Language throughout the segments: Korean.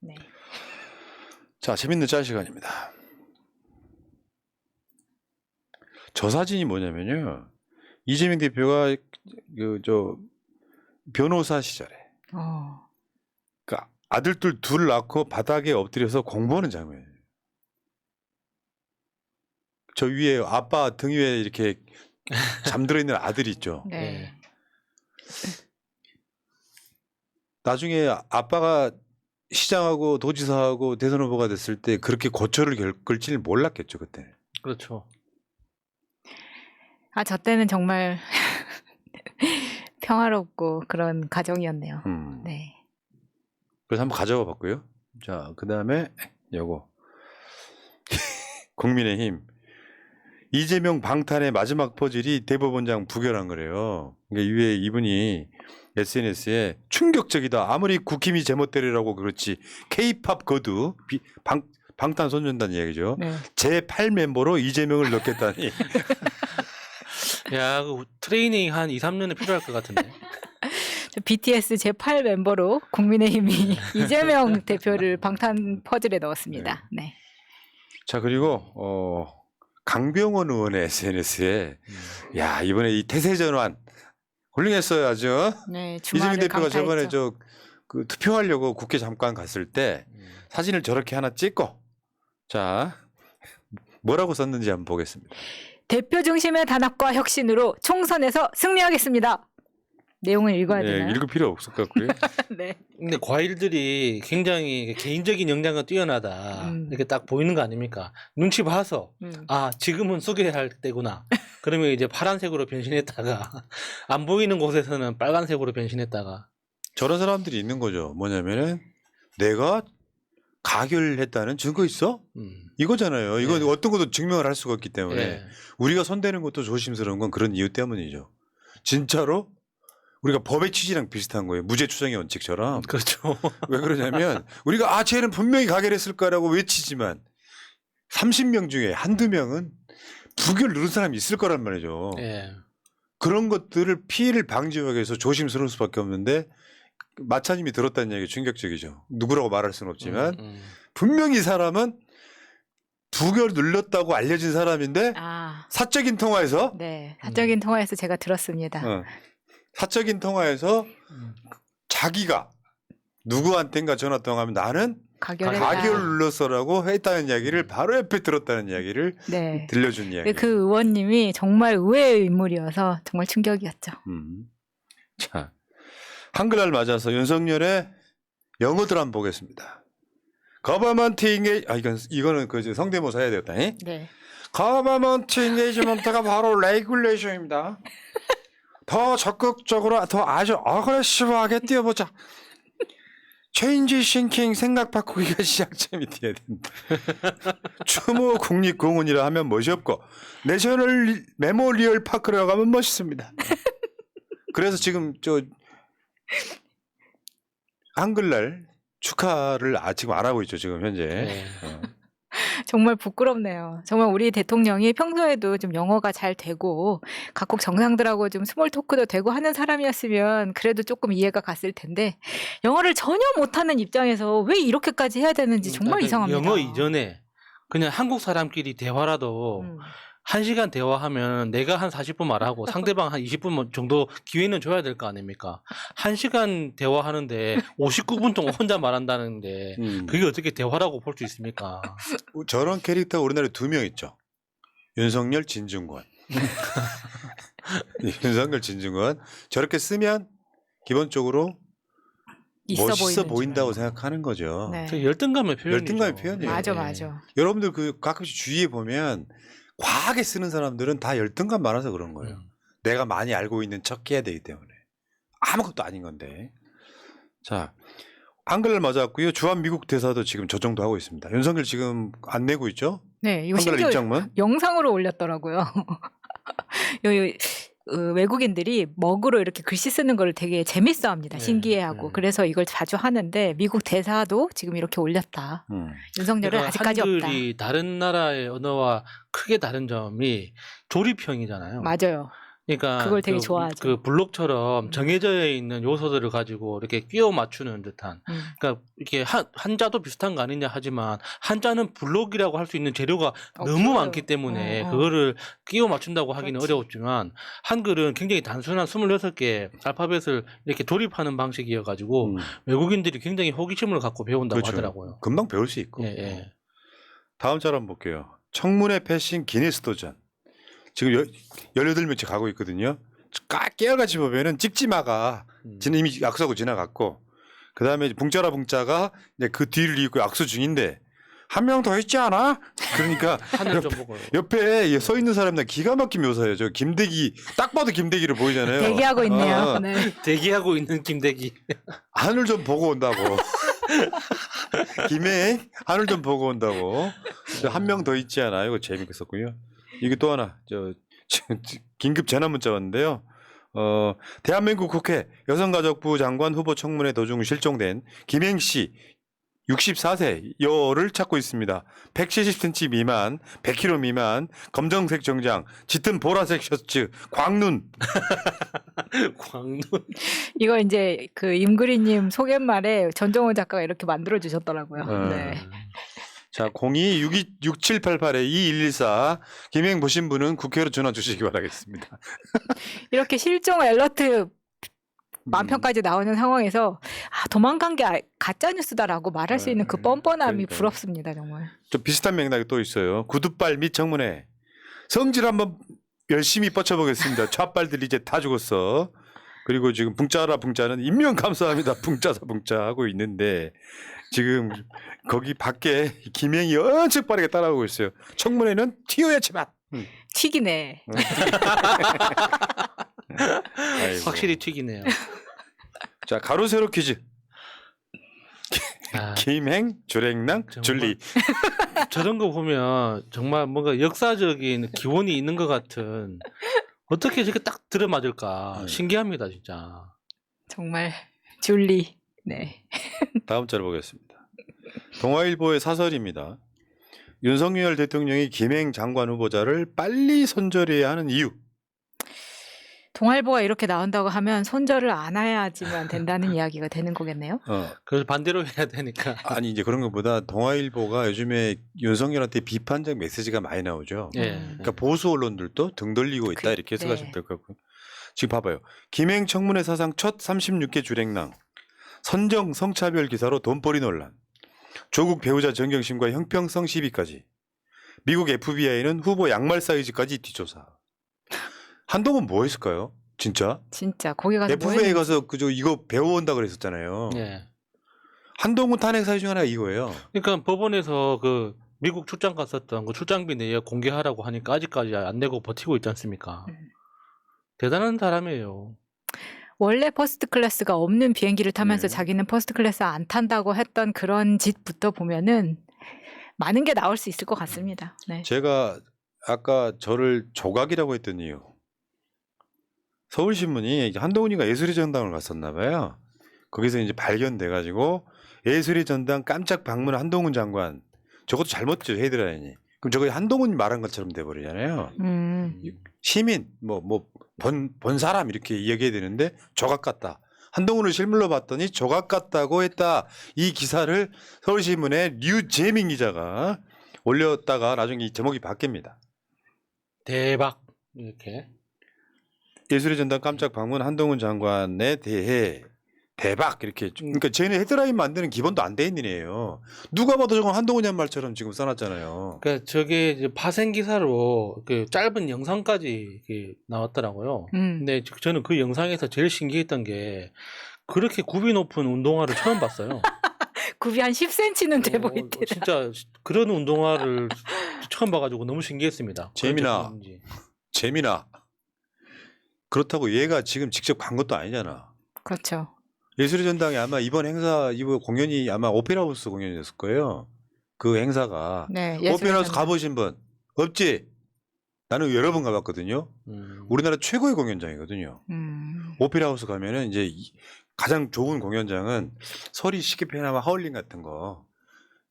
네. 자, 재밌는 짤 시간입니다. 저 사진이 뭐냐면요. 이재명 대표가 그 저 변호사 시절에 어. 그 아들들 둘 낳고 바닥에 엎드려서 공부하는 장면이에요. 저 위에 아빠 등 위에 이렇게 잠들어 있는 아들 있죠. 네. 나중에 아빠가 시장하고 도지사하고 대선 후보가 됐을 때 그렇게 고초를 겪을지는 몰랐겠죠 그때. 그렇죠. 아, 저 때는 정말 평화롭고 그런 가정이었네요. 음. 네. 그래서 한번 가져가 봤고요. 자, 그 다음에 요거 국민의힘 이재명 방탄의 마지막 퍼즐이 대법원장 부결한 거래요. 그러니까 이후에 이분이 SNS에 충격적이다. 아무리 국힘이 제멋대로라고 그렇지. K-팝 거두 비- 방 방탄소년단 이야기죠. 네. 제8 멤버로 이재명을 넣겠다니. 야, 그 트레이닝 한 2, 3년은 필요할 것 같은데. 저 BTS 제8 멤버로 국민의힘이 이재명 대표를 방탄 퍼즐에 넣었습니다. 네. 자 그리고 어 강병원 의원의 SNS에 음. 야 이번에 이 태세 전환 훌륭했어요 아주. 네. 이재명 대표가 저번에 강타했죠. 저그 투표하려고 국회 잠깐 갔을 때 음. 사진을 저렇게 하나 찍고 자 뭐라고 썼는지 한번 보겠습니다. 대표 중심의 단합과 혁신으로 총선에서 승리하겠습니다. 내용을 읽어야 예, 되나요? 읽을 필요 없을 것 같고요. 네. 근데 과일들이 굉장히 개인적인 역량은 뛰어나다. 음. 이렇게 딱 보이는 거 아닙니까? 눈치 봐서 음. 아 지금은 소개해야 할 때구나. 그러면 이제 파란색으로 변신했다가 안 보이는 곳에서는 빨간색으로 변신했다가 저런 사람들이 있는 거죠. 뭐냐면은 내가 가결했다는 증거 있어? 음. 이거잖아요. 이거 네. 어떤 것도 증명을 할 수가 없기 때문에 예. 우리가 손대는 것도 조심스러운 건 그런 이유 때문이죠. 진짜로 우리가 법의 취지랑 비슷한 거예요. 무죄 추정의 원칙처럼. 그렇죠. 왜 그러냐면 우리가 아 쟤는 분명히 가결했을 거라고 외치지만 30명 중에 한두 명은 부결 누른 사람이 있을 거란 말이죠. 예. 그런 것들을 피해를 방지하기 위해서 조심스러울 수밖에 없는데 마차님이 들었다는 얘기 충격적이죠. 누구라고 말할 수는 없지만 음, 음. 분명히 이 사람은 부결 눌렀다고 알려진 사람인데 아, 사적인 통화에서 네. 사적인 통화에서 제가 들었습니다. 어, 사적인 통화에서 음. 자기가 누구한텐가 전화 통화하면 나는 가결했다. 가결 눌렀어라고 했다는 이야기를 바로 옆에 들었다는 이야기를 네. 들려준 이야기. 그 의원님이 정말 의외의 인물이어서 정말 충격이었죠. 음. 자 한글날 맞아서 윤석열의 영어들 한번 보겠습니다. Engage 아 이건 이거는 그 성대모사 해야 되겠다. 잉? 네. Government engagement가 바로 regulation입니다. 더 적극적으로 더 아주 어그레시브하게 뛰어보자. 체인지 싱킹 생각 바꾸기가 시작점이 돼야 된다. 추모 국립공원이라 하면 멋이 없고 내셔널 메모리얼 파크라고 하면 멋있습니다. 그래서 지금 저 한글날 축하를 아, 지금 안 하고 있죠 지금 현재. 예. 어. 정말 부끄럽네요. 정말 우리 대통령이 평소에도 좀 영어가 잘 되고 각국 정상들하고 좀 스몰 토크도 되고 하는 사람이었으면 그래도 조금 이해가 갔을 텐데 영어를 전혀 못하는 입장에서 왜 이렇게까지 해야 되는지 정말 그러니까 이상합니다. 영어 이전에 그냥 한국 사람끼리 대화라도 음. 한 시간 대화하면 내가 한 40분 말하고 상대방 한 20분 정도 기회는 줘야 될 거 아닙니까? 한 시간 대화하는데 59분 동안 혼자 말한다는데 음. 그게 어떻게 대화라고 볼 수 있습니까? 저런 캐릭터 우리나라에 두 명 있죠. 윤석열, 진중권. 윤석열, 진중권. 저렇게 쓰면 기본적으로 있어 멋있어 보인다고 줄. 생각하는 거죠. 네. 저 열등감의 표현이죠. 열등감의 표현이에요. 맞아 예. 맞아. 여러분들 그 가끔씩 주위에 보면 과하게 쓰는 사람들은 다 열등감 많아서 그런 거예요. 음. 내가 많이 알고 있는 척 해야 되기 때문에. 아무것도 아닌 건데. 자, 한글날 맞았고요. 주한 미국 대사도 지금 저 정도 하고 있습니다. 윤석열 지금 안 내고 있죠? 네, 이거 심지어 입장문. 영상으로 올렸더라고요. 요, 어, 외국인들이 먹으로 이렇게 글씨 쓰는 걸 되게 재밌어 합니다. 네, 신기해하고 네. 그래서 이걸 자주 하는데 미국 대사도 지금 이렇게 올렸다. 음. 윤석열은 그러니까 아직까지 없다. 한글이 다른 나라의 언어와 크게 다른 점이 조립형이잖아요. 맞아요. 그러니까 그걸 되게 그, 좋아하죠. 그 블록처럼 정해져 있는 요소들을 가지고 이렇게 끼워 맞추는 듯한. 음. 그러니까 이게 한 한자도 비슷한 거 아니냐 하지만 한자는 블록이라고 할 수 있는 재료가 너무 없어요. 많기 때문에 어, 어. 그거를 끼워 맞춘다고 하기는 그렇지. 어려웠지만 한글은 굉장히 단순한 26개 알파벳을 이렇게 조립하는 방식이어 가지고 음, 외국인들이 굉장히 호기심을 갖고 배운다고 그렇죠. 하더라고요. 금방 배울 수 있고. 예, 예. 다음 짤 한번 볼게요. 청문회 패싱 기네스 도전. 지금 여, 18명째 가고 있거든요. 까 깨알같이 보면은 찍지마가 음. 지는 이미 악수하고 지나갔고 그 다음에 붕짜라 붕짜가 이제 그 뒤를 이고 악수 중인데 한 명 더 있지 않아? 그러니까 하늘 좀 보고 옆에 서 있는 사람들 기가 막힌 묘사예요. 저 김대기 딱 봐도 김대기를 보이잖아요. 대기하고 있네요. 어, 네. 대기하고 있는 김대기. 하늘 좀 보고 온다고. 김행 하늘 좀 보고 온다고. 한 명 더 있지 않아? 이거 재밌겠었고요. 이게 또 하나 저 긴급 재난 문자 왔는데요. 어, 대한민국 국회 여성가족부 장관 후보 청문회 도중 실종된 김행 씨 64세 여를 찾고 있습니다. 170cm 미만, 100kg 미만, 검정색 정장, 짙은 보라색 셔츠, 광눈. 광눈. 이거 이제 그 임그리님 소개말에 전정원 작가가 이렇게 만들어 주셨더라고요. 어. 네. 자, 02-62-6788-2114 김행 보신 분은 국회로 전화 주시기 바라겠습니다. 이렇게 실종 알러트 음. 만편까지 나오는 상황에서 아, 도망간 게 아- 가짜 뉴스다라고 말할 수 있는 그 음, 뻔뻔함이 그러니까요. 부럽습니다, 정말. 좀 비슷한 맥락이 또 있어요. 구두발 및 청문회. 성질 한번 열심히 뻗쳐보겠습니다. 좌빨들 이제 다 죽었어. 그리고 지금 붕짜라 붕짜는 인명 감사합니다. 붕짜사 붕짜 하고 있는데 지금 거기 밖에 김행이 엄청 빠르게 따라오고 있어요. 청문회는 튀어야지만. 음. 튀기네. 아이고. 확실히 튀기네요. 자 가로 세로 퀴즈. 아, 김행, 주랭랑, 정말. 줄리. 저런 거 보면 정말 뭔가 역사적인 기원이 있는 것 같은 어떻게 저렇게 딱 들어맞을까 네. 신기합니다 진짜. 정말 줄리. 네. 다음 자를 보겠습니다. 동아일보의 사설입니다. 윤석열 대통령이 김행 장관 후보자를 빨리 선절해야 하는 이유. 동아일보가 이렇게 나온다고 하면 손절을 안 해야지만 된다는 이야기가 되는 거겠네요. 어, 그래서 반대로 해야 되니까. 아니 이제 그런 것보다 동아일보가 요즘에 윤석열한테 비판적 메시지가 많이 나오죠. 예. 음. 그러니까 보수 언론들도 등 돌리고 있다 그- 이렇게 해석하시면 네. 될것 같고요. 지금 봐봐요. 김행 청문회 사상 첫 36개 주랭랑 선정 성차별 기사로 돈벌이 논란 조국 배우자 정경심과 형평성 시비까지 미국 FBI는 후보 양말 사이즈까지 뒷조사 한동훈 뭐 했을까요? 진짜? 진짜 거기 가서 뭐 FBI 했는지. 가서 그저 이거 배워온다 그랬었잖아요. 예. 한동훈 탄핵 사유 중 하나가 이거예요. 그러니까 법원에서 그 미국 출장 갔었던 그 출장비 내역 공개하라고 하니까 아직까지 안 내고 버티고 있지 않습니까? 음. 대단한 사람이에요. 원래 퍼스트 클래스가 없는 비행기를 타면서 네. 자기는 퍼스트 클래스 안 탄다고 했던 그런 짓부터 보면은 많은 게 나올 수 있을 것 같습니다. 네. 제가 아까 저를 조각이라고 했던 이유. 서울신문이 한동훈이가 예술의 전당을 갔었나 봐요. 거기서 이제 발견돼 가지고 예술의 전당 깜짝 방문 한동훈 장관. 저것도 잘못죠 헤드라인이. 그럼 저거 한동훈이 말한 것처럼 돼 버리잖아요. 음. 시민 뭐뭐 본 본 사람 이렇게 이야기해야 되는데 조각 같다. 한동훈을 실물로 봤더니 조각 같다고 했다. 이 기사를 서울신문의 류재민 기자가 올렸다가 나중에 이 제목이 바뀝니다. 대박 이렇게. 예술의 전당 깜짝 방문 한동훈 장관에 대해 대박 이렇게 좀- 그러니까 쟤네 헤드라인 만드는 기본도 안 돼 있는 애예요. 누가 봐도 저건 한동훈이 한 말처럼 지금 써놨잖아요. 그러니까 저게 이제 파생 기사로 그 짧은 영상까지 이렇게 나왔더라고요. 음. 근데 저- 저는 그 영상에서 제일 신기했던 게 그렇게 굽이 높은 운동화를 처음 봤어요. 굽이 한 10cm는 돼 어, 보이더라. 진짜 그런 운동화를 처음 봐가지고 너무 신기했습니다. 제품인지. 재민아. 그렇다고 얘가 지금 직접 간 것도 아니잖아. 그렇죠. 예술의 전당이 아마 이번 행사 이번 공연이 아마 오페라 하우스 공연이었을 거예요. 그 행사가 네. 오페라 하우스 예술의 가보신 분 없지? 나는 여러 번 가봤거든요. 음. 우리나라 최고의 공연장이거든요. 음. 오페라 하우스 가면은 이제 이- 가장 좋은 공연장은 서리 시계페나마 하울링 같은 거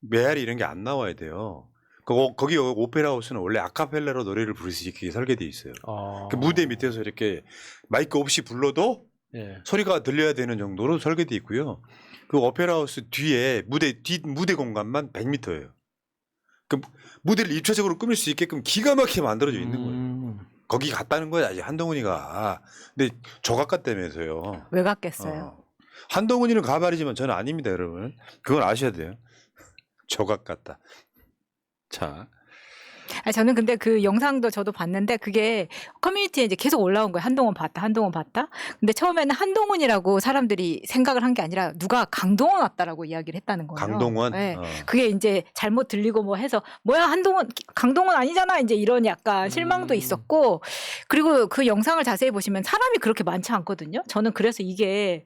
메아리 이런 게 안 나와야 돼요. 거, 거기 오페라 하우스는 원래 아카펠라로 노래를 부를 수 있게 설계돼 있어요. 어. 그 무대 밑에서 이렇게 마이크 없이 불러도 예. 소리가 들려야 되는 정도로 설계돼 있고요. 그 오페라 하우스 뒤에 무대 뒤 무대 공간만 100m예요. 그 무대를 입체적으로 꾸밀 수 있게끔 기가 막히게 만들어져 있는 거예요. 음. 거기 갔다는 거야, 이제 한동훈이가. 근데 조각 같다면서요. 왜 갔겠어요? 어. 한동훈이는 가발이지만 저는 아닙니다, 여러분. 그건 아셔야 돼요. 조각 같다. 자, 아, 저는 근데 그 영상도 저도 봤는데 그게 커뮤니티에 이제 계속 올라온 거예요. 한동훈 봤다, 한동훈 봤다. 근데 처음에는 한동훈이라고 사람들이 생각을 한 게 아니라 누가 강동원 왔다라고 이야기를 했다는 거예요. 강동원. 네. 어. 그게 이제 잘못 들리고 뭐 해서 뭐야 한동훈 강동원 아니잖아 이제 이런 약간 실망도 음. 있었고 그리고 그 영상을 자세히 보시면 사람이 그렇게 많지 않거든요. 저는 그래서 이게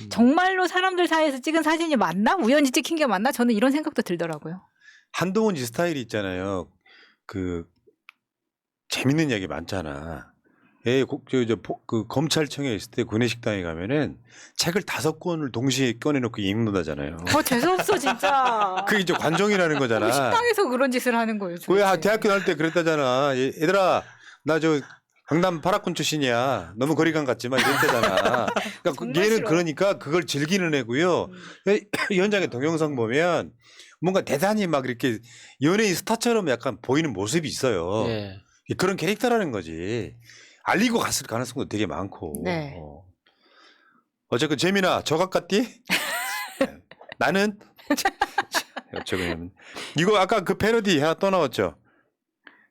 음. 정말로 사람들 사이에서 찍은 사진이 맞나 우연히 찍힌 게 맞나 저는 이런 생각도 들더라고요. 한동훈 이 스타일이 있잖아요. 그 재밌는 이야기 많잖아. 예, 고- 저, 저, 포- 그 검찰청에 있을 때 구내식당에 가면은 책을 다섯 권을 동시에 꺼내놓고 읽는다잖아요. 어 재수없어 진짜. 그게 이제 관종이라는 거잖아. 그 식당에서 그런 짓을 하는 거예요. 왜 도대체. 대학교 다닐 때 그랬다잖아. 얘- 얘들아, 나 저 강남 파라군 출신이야. 너무 거리감 같지만 이랬다잖아. 그러니까 그- 정말 얘는 싫어. 그러니까 그걸 즐기는 애고요. 음. 이 현장의 동영상 보면 뭔가 대단히 막 이렇게 연예인 스타처럼 약간 보이는 모습이 있어요. 예. 그런 캐릭터라는 거지. 알리고 갔을 가능성도 되게 많고. 네. 어. 어쨌건 재민아 저각 같디? 네. 나는 어쩌면 이거 아까 그 패러디 하나 또 나왔죠.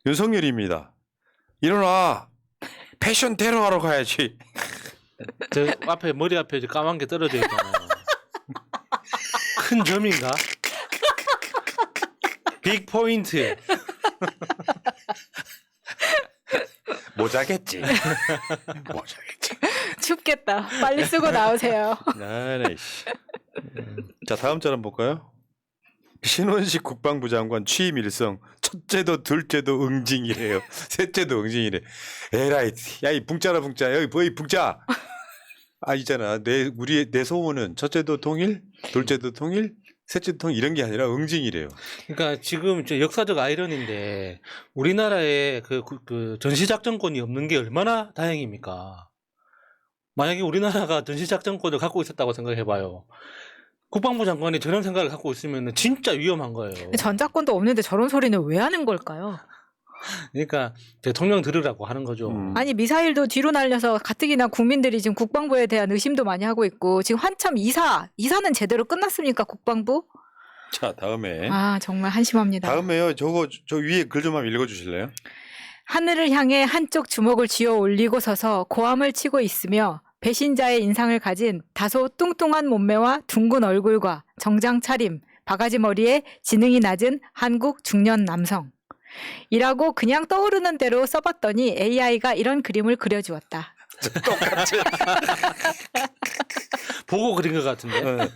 윤석열입니다. 일어나 패션 테러하러 가야지. 저 앞에 머리 앞에 이제 까만 게 떨어져 있잖아요. 큰 점인가? 빅 포인트. 모자겠지. 모자겠지. 춥겠다. 빨리 쓰고 나오세요. 나네 씨. 자 다음 절 한번 볼까요? 신원식 국방부 장관 취임 일성 첫째도 둘째도 응징이래요. 셋째도 응징이래. 에라이 야이 붕짜라 붕짜 여기 뭐이 붕짜. 아 있잖아 내 우리 내 소원은 첫째도 통일, 둘째도 통일, 셋째도 통일 이런 게 아니라 응징이래요. 그러니까 지금 저 역사적 아이러니인데 우리나라에 그, 그- 그 전시작전권이 없는 게 얼마나 다행입니까? 만약에 우리나라가 전시작전권을 갖고 있었다고 생각해봐요. 국방부 장관이 저런 생각을 갖고 있으면 진짜 위험한 거예요. 전자권도 없는데 저런 소리는 왜 하는 걸까요? 그러니까 대통령 들으라고 하는 거죠. 음. 아니 미사일도 뒤로 날려서 가뜩이나 국민들이 지금 국방부에 대한 의심도 많이 하고 있고 지금 한참 이사 이사는 제대로 끝났습니까 국방부? 자 다음에 아 정말 한심합니다. 다음에요 저거 저 위에 글 좀 한번 읽어주실래요? 하늘을 향해 한쪽 주먹을 쥐어 올리고 서서 고함을 치고 있으며 배신자의 인상을 가진 다소 뚱뚱한 몸매와 둥근 얼굴과 정장 차림, 바가지 머리에 지능이 낮은 한국 중년 남성. 이라고 그냥 떠오르는 대로 써봤더니 AI가 이런 그림을 그려주었다. 똑같이. 보고 그린 것 같은데. 네.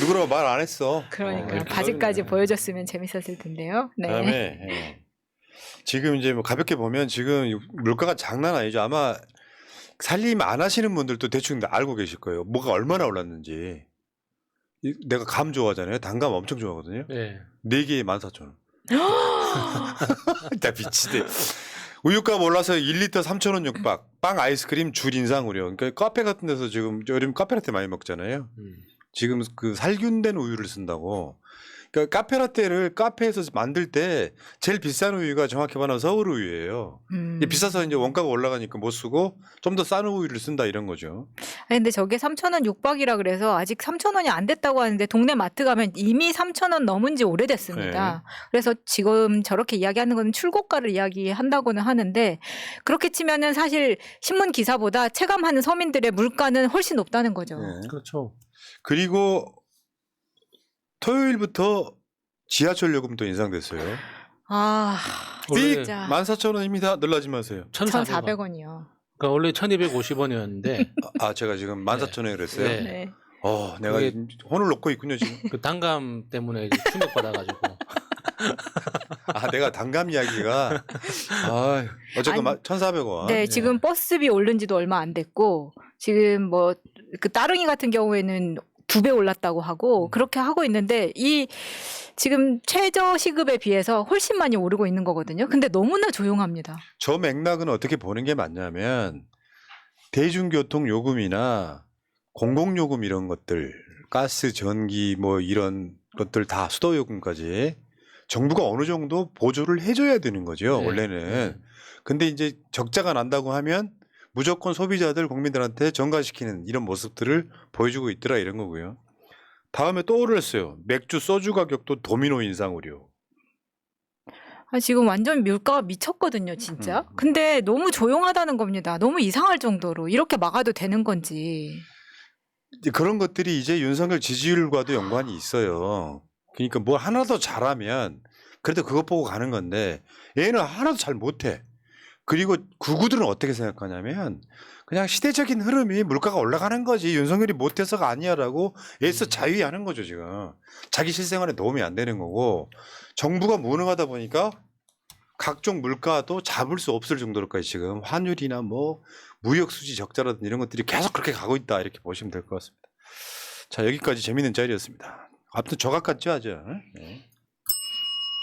누구라고 말 안 했어. 어, 그러니까 이렇게 바지까지 써있네. 보여줬으면 재밌었을 텐데요. 네. 다음에 예. 지금 이제 뭐 가볍게 보면 지금 물가가 장난 아니죠. 아마 살림 안 하시는 분들도 대충 다 알고 계실 거예요. 뭐가 얼마나 올랐는지. 이- 내가 감 좋아하잖아요. 단감 엄청 좋아하거든요. 예. 네 개에 14,000원. 나 미치대. 우유값 올라서 1리터 3,000원 육박. 빵 아이스크림 줄 인상 우려. 그러니까 카페 같은 데서 지금 요즘 카페라떼 많이 먹잖아요. 음. 지금 그 살균된 우유를 쓴다고. 그러니까 카페라떼를 카페에서 만들 때 제일 비싼 우유가 정확히 말하면 서울 우유예요. 음. 비싸서 이제 원가가 올라가니까 못 쓰고 좀 더 싼 우유를 쓴다 이런 거죠. 아니, 근데 저게 3,000원 육박이라 그래서 아직 3,000원이 안 됐다고 하는데 동네 마트 가면 이미 3,000원 넘은 지 오래됐습니다. 그래서 지금 저렇게 이야기하는 건 출고가를 이야기한다고는 하는데 그렇게 치면은 사실 신문 기사보다 체감하는 서민들의 물가는 훨씬 높다는 거죠. 네. 그렇죠. 그리고 토요일부터 지하철 요금도 인상됐어요. 아, 원래 진짜. 14,000원입니다. 놀라지 마세요. 1,400원. 1,400원이요. 그러니까 원래 1,250원이었는데 아, 제가 지금 14,000원에 그랬어요. 네. 네. 어, 내가 그게- 지금 혼을 놓고 있군요, 지금. 그 단감 때문에 이제 충격받아가지고 아, 내가 단감 이야기가 아, 어쨌건 아니, 1,400원. 네, 지금 버스비 오른 지도 얼마 안 됐고 지금 뭐 그 따릉이 같은 경우에는 두 배 올랐다고 음. 하고 그렇게 하고 있는데 이 지금 최저 시급에 비해서 훨씬 많이 오르고 있는 거거든요. 근데 너무나 조용합니다. 저 맥락은 어떻게 보는 게 맞냐면 대중교통 요금이나 공공요금 이런 것들, 가스, 전기 뭐 이런 것들 다 수도 요금까지 정부가 어느 정도 보조를 해줘야 되는 거죠 네. 원래는. 근데 이제 적자가 난다고 하면 무조건 소비자들 국민들한테 전가시키는 이런 모습들을 보여주고 있더라 이런 거고요. 다음에 또 오르셨어요. 맥주, 소주 가격도 도미노 인상 우려. 아, 지금 완전 물가가 미쳤거든요, 진짜. 음. 근데 너무 조용하다는 겁니다. 너무 이상할 정도로 이렇게 막아도 되는 건지. 그런 것들이 이제 윤석열 지지율과도 연관이 있어요. 그러니까 뭘 하나 더 잘하면 그래도 그것 보고 가는 건데 얘는 하나도 잘 못해. 그리고 구구들은 어떻게 생각하냐면 그냥 시대적인 흐름이 물가가 올라가는 거지 윤석열이 못해서가 아니야라고 애써 자위하는 거죠 지금 자기 실생활에 도움이 안 되는 거고 정부가 무능하다 보니까 각종 물가도 잡을 수 없을 정도로까지 지금 환율이나 뭐 무역 수지 적자라든지 이런 것들이 계속 그렇게 가고 있다 이렇게 보시면 될 것 같습니다. 자 여기까지 재밌는 자리였습니다. 아무튼 저각 같죠 아주. 네.